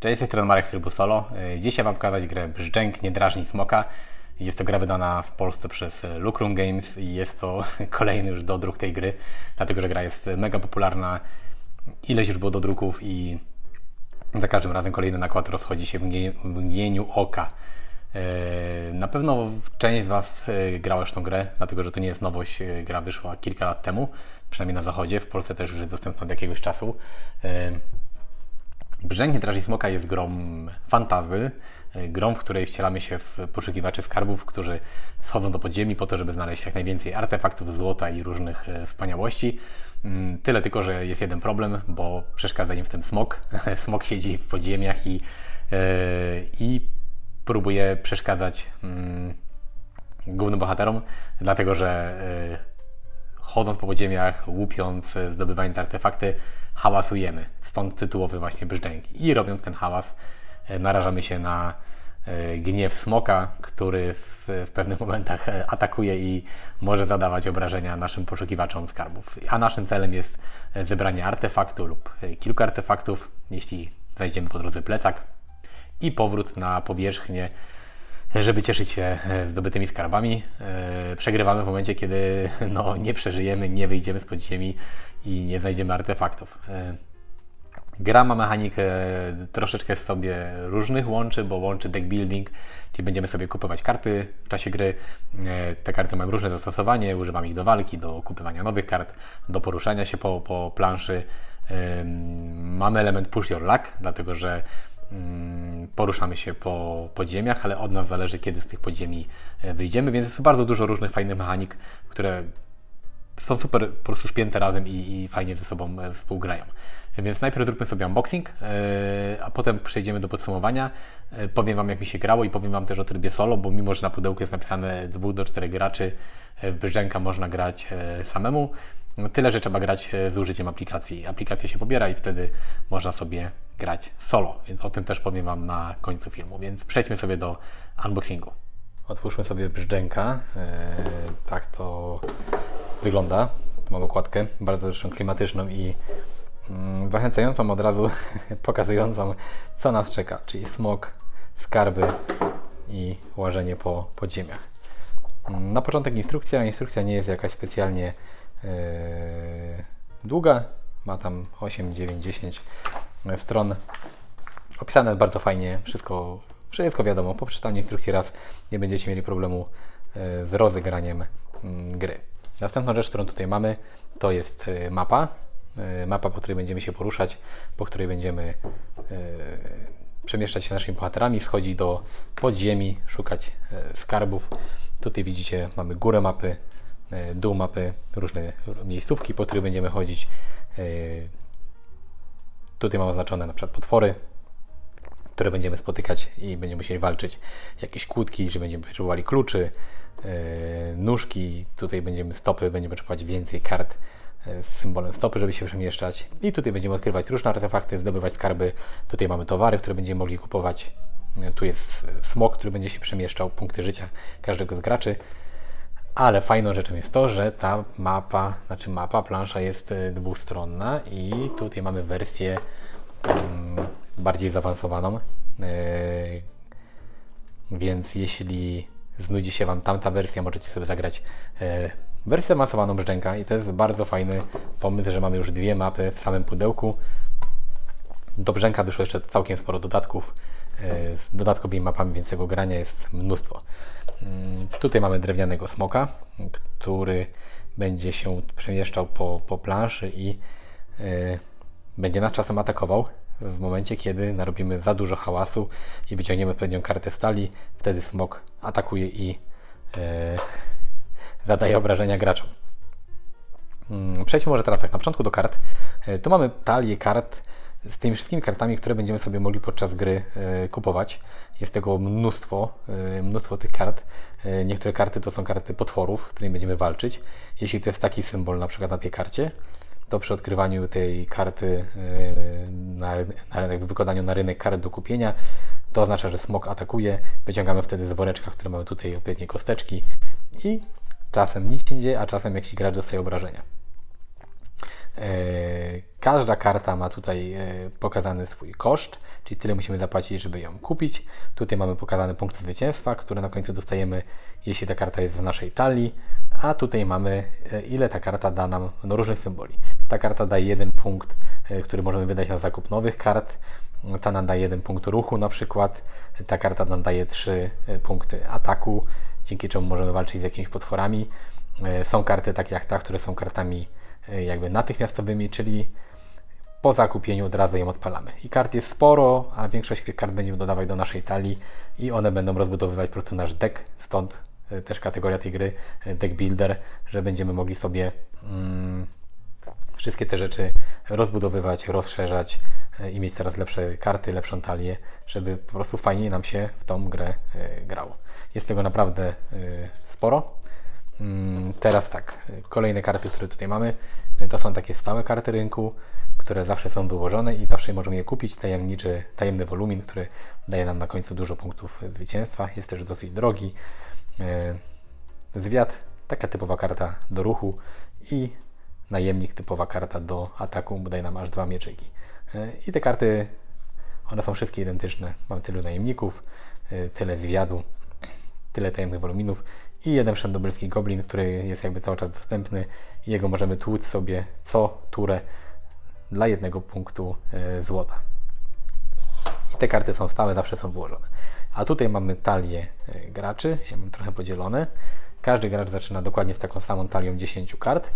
Cześć, z tej strony Marek z trybu solo. E, Dzisiaj Wam pokazać grę Brzdęk Nie drażni smoka. Jest to gra wydana w Polsce przez Lucrum Games i jest to kolejny już dodruk tej gry, dlatego że gra jest mega popularna. Ileś już było dodruków i za każdym razem kolejny nakład rozchodzi się w mgnie- w mgnieniu oka. E, Na pewno część z Was e, grała już tą grę, dlatego że to nie jest nowość. Gra wyszła kilka lat temu, przynajmniej na zachodzie. W Polsce też już jest dostępna od jakiegoś czasu. E, Brzęk nie drażni smoka jest grą fantazy, e, grą, w której wcielamy się w poszukiwaczy skarbów, którzy schodzą do podziemi po to, żeby znaleźć jak najwięcej artefaktów złota i różnych e, wspaniałości. Mm, Tyle tylko, że jest jeden problem, bo przeszkadza im w tym smok. Smok siedzi w podziemiach i, e, i próbuje przeszkadzać mm, głównym bohaterom, dlatego że chodząc po podziemiach, łupiąc, e, zdobywając artefakty, hałasujemy. Stąd tytułowy właśnie brzdęk. I robiąc ten hałas, e, narażamy się na e, gniew smoka, który w, w pewnych momentach atakuje i może zadawać obrażenia naszym poszukiwaczom skarbów. A naszym celem jest zebranie artefaktu lub kilku artefaktów, jeśli znajdziemy po drodze plecak i powrót na powierzchnię żeby cieszyć się e, zdobytymi skarbami. E, Przegrywamy w momencie, kiedy no, nie przeżyjemy, nie wyjdziemy z podziemi i nie znajdziemy artefaktów. E, Gra ma mechanikę troszeczkę sobie różnych łączy, bo łączy deck building, czyli będziemy sobie kupować karty w czasie gry. Te karty mają różne zastosowanie, używamy ich do walki, do kupywania nowych kart, do poruszania się po, po planszy. Mamy element push your luck, dlatego że poruszamy się po podziemiach, ale od nas zależy, kiedy z tych podziemi e, wyjdziemy, więc jest bardzo dużo różnych fajnych mechanik, które są super po prostu spięte razem i, i fajnie ze sobą e, współgrają. Więc najpierw zróbmy sobie unboxing, e, a potem przejdziemy do podsumowania. Powiem Wam jak mi się grało i powiem Wam też o trybie solo, bo mimo, że na pudełku jest napisane 2 do 4 graczy, w Brzdęka można grać samemu. No, Tyle, że trzeba grać e, z użyciem aplikacji. Aplikacja się pobiera i wtedy można sobie grać solo, więc o tym też powiem Wam na końcu filmu. Więc przejdźmy sobie do unboxingu. Otwórzmy sobie Brzdęka. E, Tak to wygląda. Tu mam okładkę, bardzo zresztą klimatyczną i mm, zachęcającą od razu, pokazującą co nas czeka, czyli smok, skarby i łażenie po podziemiach. Mm, Na początek instrukcja. Instrukcja nie jest jakaś specjalnie długa. Ma tam 8, 9, 10 stron. Opisane bardzo fajnie, wszystko, wszystko wiadomo. Po przeczytaniu instrukcji raz nie będziecie mieli problemu e, z rozegraniem mm, gry. Następna rzecz, którą tutaj mamy, to jest e, mapa. Mapa, po której będziemy się poruszać, po której będziemy przemieszczać się naszymi bohaterami, schodzi do podziemi, szukać skarbów. Tutaj widzicie, mamy górę mapy, dół mapy, różne miejscówki, po których będziemy chodzić. E, Tutaj mam oznaczone na przykład potwory, które będziemy spotykać i będziemy musieli walczyć. Jakieś kłódki, że będziemy potrzebowali kluczy, yy, nóżki, tutaj będziemy stopy, będziemy potrzebować więcej kart z symbolem stopy, żeby się przemieszczać. I tutaj będziemy odkrywać różne artefakty, zdobywać skarby. Tutaj mamy towary, które będziemy mogli kupować. Tu jest smok, który będzie się przemieszczał, punkty życia każdego z graczy. Ale fajną rzeczą jest to, że ta mapa, znaczy mapa, plansza jest e, dwustronna i tutaj mamy wersję mm, bardziej zaawansowaną. E, Więc jeśli znudzi się Wam tamta wersja, możecie sobie zagrać e, wersję zaawansowaną Brzęka i to jest bardzo fajny pomysł, że mamy już dwie mapy w samym pudełku. Do Brzęka wyszło jeszcze całkiem sporo dodatków z dodatkowymi mapami, więc tego grania jest mnóstwo. Mm, Tutaj mamy drewnianego smoka, który będzie się przemieszczał po, po planszy i e, będzie nas czasem atakował w momencie, kiedy narobimy za dużo hałasu i wyciągniemy odpowiednią kartę stali. Wtedy smok atakuje i e, zadaje obrażenia graczom. Mm, Przejdźmy może teraz tak na początku do kart. E, Tu mamy talię kart z tymi wszystkimi kartami, które będziemy sobie mogli podczas gry e, kupować. Jest tego mnóstwo, e, mnóstwo tych kart. E, Niektóre karty to są karty potworów, z którymi będziemy walczyć. Jeśli to jest taki symbol na przykład na tej karcie, to przy odkrywaniu tej karty na, na, wykonaniu na rynek kart do kupienia, to oznacza, że smok atakuje. Wyciągamy wtedy z woreczka, które mamy tutaj odpowiednie kosteczki i czasem nic się nie dzieje, a czasem jakiś gracz dostaje obrażenia. E, Każda karta ma tutaj e, pokazany swój koszt, czyli tyle musimy zapłacić, żeby ją kupić. Tutaj mamy pokazane punkty zwycięstwa, które na końcu dostajemy, jeśli ta karta jest w naszej talii, a tutaj mamy e, ile ta karta da nam no, różnych symboli. Ta karta daje jeden punkt, który możemy wydać na zakup nowych kart. Ta nam daje jeden punkt ruchu na przykład. Ta karta nam daje trzy punkty ataku, dzięki czemu możemy walczyć z jakimiś potworami. Są karty takie jak ta, które są kartami jakby natychmiastowymi, czyli po zakupieniu od razu ją odpalamy. I kart jest sporo, a większość tych kart będziemy dodawać do naszej talii i one będą rozbudowywać po prostu nasz deck, stąd e, też kategoria tej gry e, deck builder, że będziemy mogli sobie mm, wszystkie te rzeczy rozbudowywać, rozszerzać e, i mieć coraz lepsze karty, lepszą talię, żeby po prostu fajniej nam się w tą grę grało. Jest tego naprawdę sporo. Mm, teraz tak, kolejne karty, które tutaj mamy, to są takie stałe karty rynku które zawsze są wyłożone i zawsze możemy je kupić. Tajemniczy, tajemny wolumin, który daje nam na końcu dużo punktów zwycięstwa. Jest też dosyć drogi. E, zwiat, taka typowa karta do ruchu i najemnik, typowa karta do ataku, bo daje nam aż dwa mieczyki. E, I te karty, one są wszystkie identyczne. Mam tylu najemników, e, tyle zwiadu, tyle tajemnych woluminów i jeden wszędobylski goblin, który jest jakby cały czas dostępny jego możemy tłuc sobie co turę dla jednego punktu e, złota. I te karty są stałe, zawsze są wyłożone. A tutaj mamy talię e, graczy, ja mam trochę podzielone. Każdy gracz zaczyna dokładnie z taką samą talią 10 kart,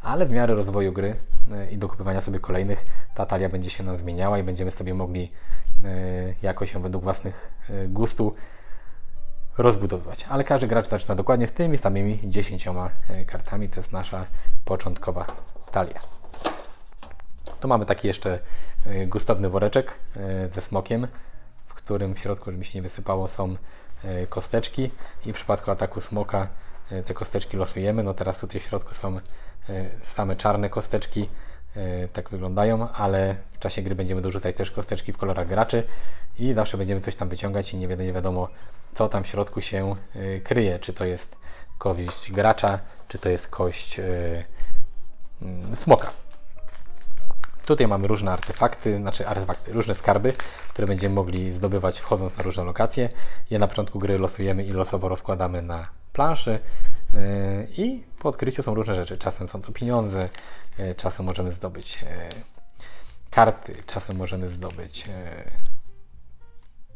ale w miarę rozwoju gry e, i dokupywania sobie kolejnych, ta talia będzie się nam zmieniała i będziemy sobie mogli jakoś ją według własnych gustu rozbudowywać. Ale każdy gracz zaczyna dokładnie z tymi samymi 10 kartami. To jest nasza początkowa talia. Tu mamy taki jeszcze y, gustowny woreczek y, ze smokiem, w którym w środku, żeby się nie wysypało, są kosteczki i w przypadku ataku smoka te kosteczki losujemy. No teraz tutaj w środku są same czarne kosteczki, tak wyglądają, ale w czasie gry będziemy dorzucać też kosteczki w kolorach graczy i zawsze będziemy coś tam wyciągać i nie wiadomo co tam w środku się kryje, czy to jest kość gracza, czy to jest kość mm, smoka. Tutaj mamy różne artefakty, znaczy artefakty, różne skarby, które będziemy mogli zdobywać wchodząc na różne lokacje. Je na początku gry losujemy i losowo rozkładamy na planszy yy, i po odkryciu są różne rzeczy. Czasem są to pieniądze, czasem możemy zdobyć karty, czasem możemy zdobyć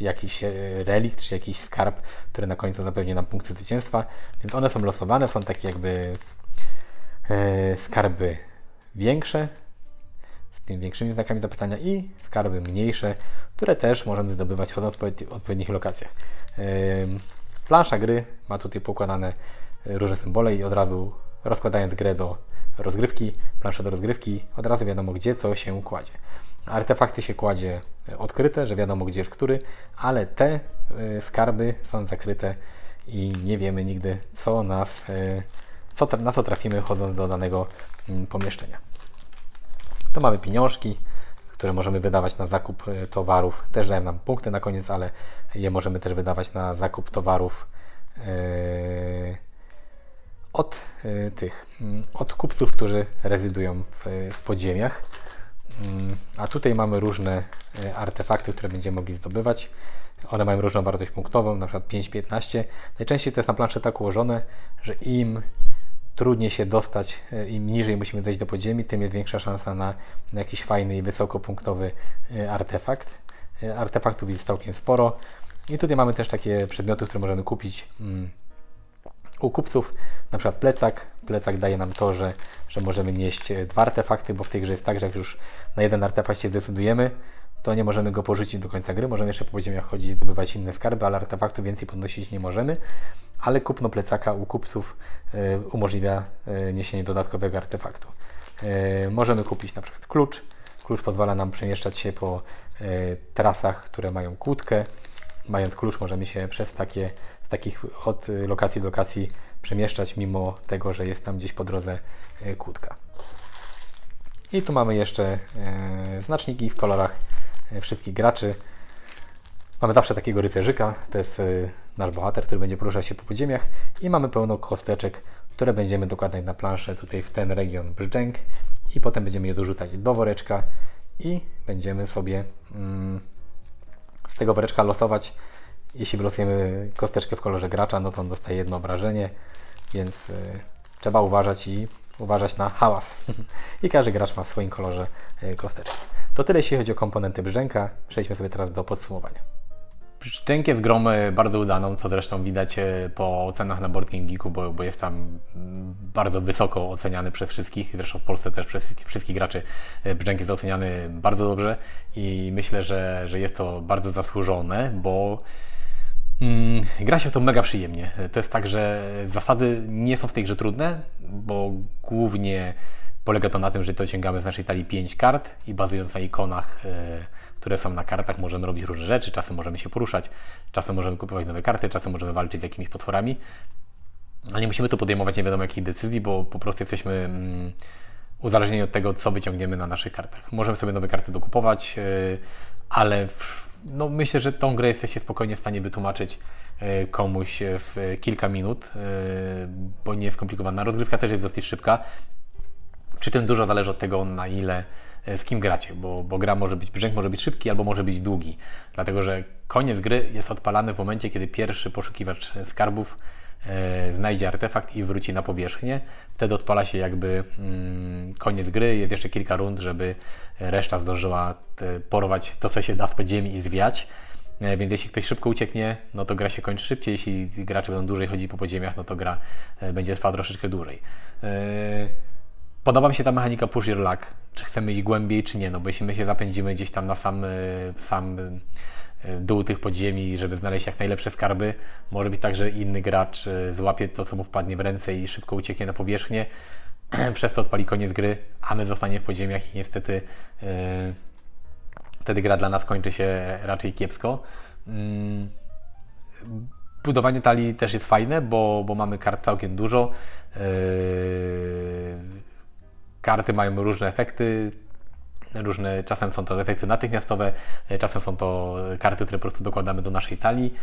jakiś relikt, czy jakiś skarb, który na końcu zapewni nam punkty zwycięstwa. Więc one są losowane, są takie jakby skarby większe, tymi większymi znakami zapytania i skarby mniejsze, które też możemy zdobywać po odpowiednich lokacjach. Plansza gry ma tutaj pokładane e, różne symbole i od razu rozkładając grę do rozgrywki, planszę do rozgrywki, od razu wiadomo gdzie co się kładzie. Artefakty się kładzie e, odkryte, że wiadomo gdzie jest który, ale te e, skarby są zakryte i nie wiemy nigdy co nas, co, na co trafimy chodząc do danego mm, pomieszczenia. Tu mamy pieniążki, które możemy wydawać na zakup e, towarów. Też dają nam punkty na koniec, ale je możemy też wydawać na zakup towarów e, od e, tych, mm, od kupców, którzy rezydują w, w podziemiach. A tutaj mamy różne artefakty, które będziemy mogli zdobywać. One mają różną wartość punktową, na przykład 5-15. Najczęściej to jest na planszy tak ułożone, że im trudniej się dostać, e, im niżej musimy zejść do podziemi, tym jest większa szansa na, jakiś fajny i wysokopunktowy e, artefakt. E, artefaktów jest całkiem sporo. I tutaj mamy też takie przedmioty, które możemy kupić mm, u kupców, na przykład plecak. Plecak daje nam to, że, że możemy nieść dwa artefakty, bo w tej grze jest tak, że jak już na jeden artefakt się zdecydujemy, to nie możemy go porzucić do końca gry. Możemy jeszcze po podziemiach chodzić, zdobywać inne skarby, ale artefaktu więcej podnosić nie możemy. Ale kupno plecaka u kupców y, umożliwia y, niesienie dodatkowego artefaktu. Y, możemy kupić na przykład klucz. Klucz pozwala nam przemieszczać się po trasach, które mają kłódkę. Mając klucz możemy się przez takie, z takich od lokacji do lokacji przemieszczać, mimo tego, że jest tam gdzieś po drodze kłódka. I tu mamy jeszcze znaczniki w kolorach E, wszystkich graczy. Mamy zawsze takiego rycerzyka, to jest e, nasz bohater, który będzie poruszać się po podziemiach i mamy pełno kosteczek, które będziemy dokładać na planszę tutaj w ten region Brzdęk i potem będziemy je dorzucać do woreczka i będziemy sobie mm, z tego woreczka losować. Jeśli wylosujemy kosteczkę w kolorze gracza, no to on dostaje jedno obrażenie, więc y, trzeba uważać i uważać na hałas. I każdy gracz ma w swoim kolorze y, kosteczkę. To tyle jeśli chodzi o komponenty brzęka. Przejdźmy sobie teraz do podsumowania. Szczęk jest grą e, bardzo udaną, co zresztą widać e, po ocenach na Board Game Geeku, bo, bo jest tam mm, bardzo wysoko oceniany przez wszystkich, zresztą w Polsce też przez wszystkich, graczy Brzęk jest oceniany bardzo dobrze i myślę, że, że jest to bardzo zasłużone, bo gra się w to mega przyjemnie. To jest tak, że zasady nie są w tej grze trudne, bo głównie polega to na tym, że dociągamy z naszej talii 5 kart i bazując na ikonach które są na kartach, możemy robić różne rzeczy, czasem możemy się poruszać, czasem możemy kupować nowe karty, czasem możemy walczyć z jakimiś potworami, ale nie musimy tu podejmować nie wiadomo jakich decyzji, bo po prostu jesteśmy mm, uzależnieni od tego, co wyciągniemy na naszych kartach. Możemy sobie nowe karty dokupować, yy, ale w, no, myślę, że tą grę jesteście spokojnie w stanie wytłumaczyć yy, komuś w kilka minut, yy, bo nie jest skomplikowana. Rozgrywka też jest dosyć szybka, przy czym dużo zależy od tego, na ile E, z kim gracie, bo, bo gra może być, brzęk może być szybki albo może być długi, dlatego że koniec gry jest odpalany w momencie, kiedy pierwszy poszukiwacz skarbów e, znajdzie artefakt i wróci na powierzchnię. Wtedy odpala się jakby mm, koniec gry, jest jeszcze kilka rund, żeby reszta zdążyła te, porwać to, co się da z podziemi i zwiać. E, więc jeśli ktoś szybko ucieknie, no to gra się kończy szybciej. Jeśli gracze będą dłużej chodzić po podziemiach, no to gra e, będzie trwała troszeczkę dłużej. Podoba mi się ta mechanika push your luck, czy chcemy iść głębiej, czy nie, no bo jeśli my się zapędzimy gdzieś tam na sam, e, sam e, dół tych podziemi, żeby znaleźć jak najlepsze skarby, może być tak, że inny gracz e, złapie to, co mu wpadnie w ręce i szybko ucieknie na powierzchnię, przez to odpali koniec gry, a my zostanie w podziemiach i niestety yy, wtedy gra dla nas kończy się raczej kiepsko. Yy, budowanie talii też jest fajne, bo, bo mamy kart całkiem dużo. Karty mają różne efekty. Różne, czasem są to efekty natychmiastowe, czasem są to karty, które po prostu dokładamy do naszej talii.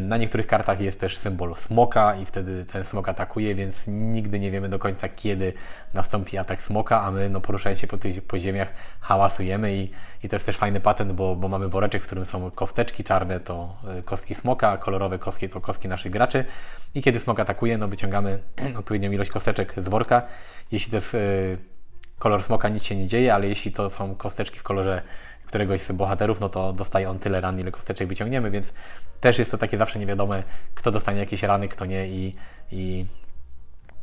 Na niektórych kartach jest też symbol smoka i wtedy ten smok atakuje, więc nigdy nie wiemy do końca kiedy nastąpi atak smoka, a my no, poruszając się po tych podziemiach hałasujemy i, i to jest też fajny patent, bo, bo mamy woreczek, w którym są kosteczki czarne, to e, kostki smoka, kolorowe kostki to kostki naszych graczy i kiedy smok atakuje, no wyciągamy odpowiednią ilość kosteczek z worka. Jeśli to jest e, kolor smoka, nic się nie dzieje, ale jeśli to są kosteczki w kolorze któregoś z bohaterów, no to dostaje on tyle ran, ile kosteczek wyciągniemy, więc też jest to takie zawsze niewiadome, kto dostanie jakieś rany, kto nie i, i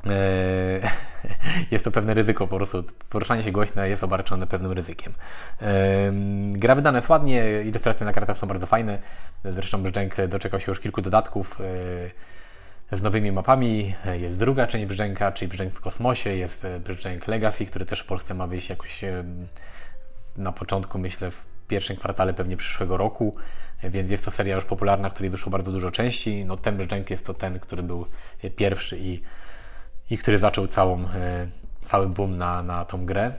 yy, jest to pewne ryzyko po prostu. Poruszanie się głośne jest obarczone pewnym ryzykiem. Gra wydana jest ładnie, ilustracje na kartach są bardzo fajne, zresztą Brzdęk doczekał się już kilku dodatków, yy, z nowymi mapami. Jest druga część Brzęka, czyli Brzęk w kosmosie, jest Brzęk Legacy, który też w Polsce ma wyjść jakoś na początku, myślę, w pierwszym kwartale pewnie przyszłego roku, więc jest to seria już popularna, której wyszło bardzo dużo części. No ten Brzdęk jest to ten, który był pierwszy i, i który zaczął całą, e, cały boom na, na tą grę.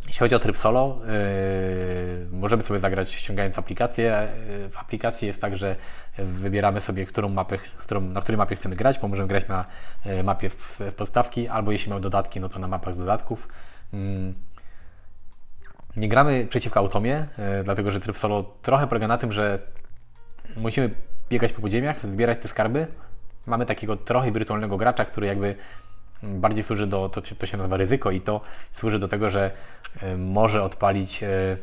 Mm. Jeśli chodzi o tryb solo, yy, możemy sobie zagrać ściągając aplikację. W aplikacji jest tak, że wybieramy sobie, którą mapę, na której mapie chcemy grać, bo możemy grać na mapie w, podstawki, albo jeśli mamy dodatki, no to na mapach z dodatków. Yy. Nie gramy przeciwko automie, dlatego że tryb solo trochę polega na tym, że musimy biegać po podziemiach, zbierać te skarby. Mamy takiego trochę wirtualnego gracza, który jakby bardziej służy do, to, to się nazywa ryzyko i to służy do tego, że e, może odpalić, e,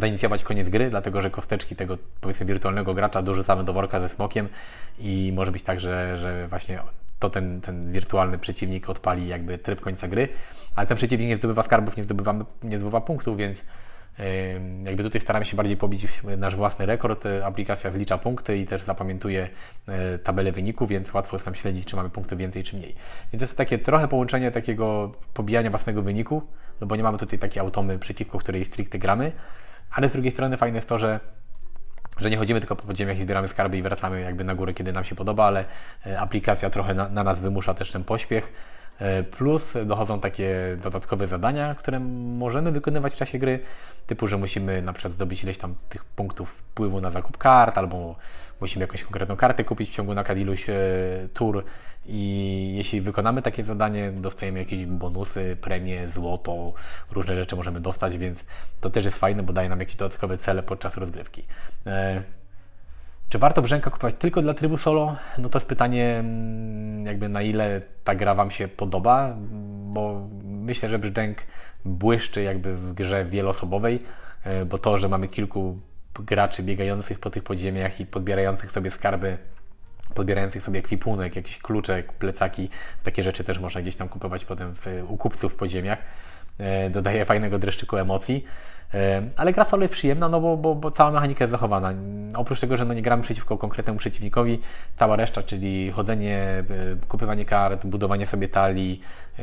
zainicjować koniec gry, dlatego że kosteczki tego powiedzmy wirtualnego gracza dorzucamy do worka ze smokiem i może być tak, że, że właśnie to ten, ten wirtualny przeciwnik odpali jakby tryb końca gry, ale ten przeciwnik nie zdobywa skarbów, nie, nie zdobywa punktów, więc jakby tutaj staramy się bardziej pobić nasz własny rekord. Aplikacja zlicza punkty i też zapamiętuje e, tabelę wyników, więc łatwo jest nam śledzić, czy mamy punktów więcej, czy mniej. Więc jest takie trochę połączenie takiego pobijania własnego wyniku, no bo nie mamy tutaj takiej automy, przeciwko której stricte gramy, ale z drugiej strony fajne jest to, że że nie chodzimy tylko po podziemiach i zbieramy skarby i wracamy jakby na górę, kiedy nam się podoba, ale e, aplikacja trochę na, na nas wymusza też ten pośpiech. E, Plus dochodzą takie dodatkowe zadania, które możemy wykonywać w czasie gry, typu, że musimy na przykład zdobyć ileś tam tych punktów wpływu na zakup kart, albo musimy jakąś konkretną kartę kupić w ciągu na iluś e, tur i jeśli wykonamy takie zadanie, dostajemy jakieś bonusy, premie, złoto, różne rzeczy możemy dostać, więc to też jest fajne, bo daje nam jakieś dodatkowe cele podczas rozgrywki. Czy warto Brzęka kupować tylko dla trybu solo? No to jest pytanie, mm, jakby na ile ta gra Wam się podoba, bo myślę, że Brzdęk błyszczy jakby w grze wieloosobowej, e, bo to, że mamy kilku graczy biegających po tych podziemiach i podbierających sobie skarby, podbierających sobie ekwipunek, jakiś kluczek, plecaki, takie rzeczy też można gdzieś tam kupować potem w, u kupców w podziemiach. E, Dodaje fajnego dreszczyku emocji. Ale gra solo jest przyjemna, no bo, bo, bo cała mechanika jest zachowana. Oprócz tego, że no nie gramy przeciwko konkretnemu przeciwnikowi, cała reszta, czyli chodzenie, e, kupywanie kart, budowanie sobie talii, e,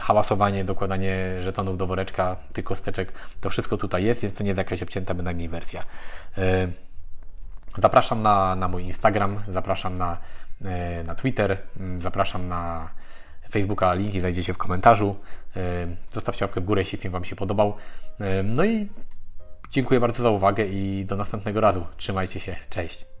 hałasowanie, dokładanie żetonów do woreczka, tych kosteczek, to wszystko tutaj jest, więc to nie jest jakaś obcięta bynajmniej wersja. E, Zapraszam na, na mój Instagram, zapraszam na, na Twitter, zapraszam na Facebooka, linki znajdziecie w komentarzu. E, Zostawcie łapkę w górę, jeśli film Wam się podobał. E, No i dziękuję bardzo za uwagę i do następnego razu. Trzymajcie się, cześć.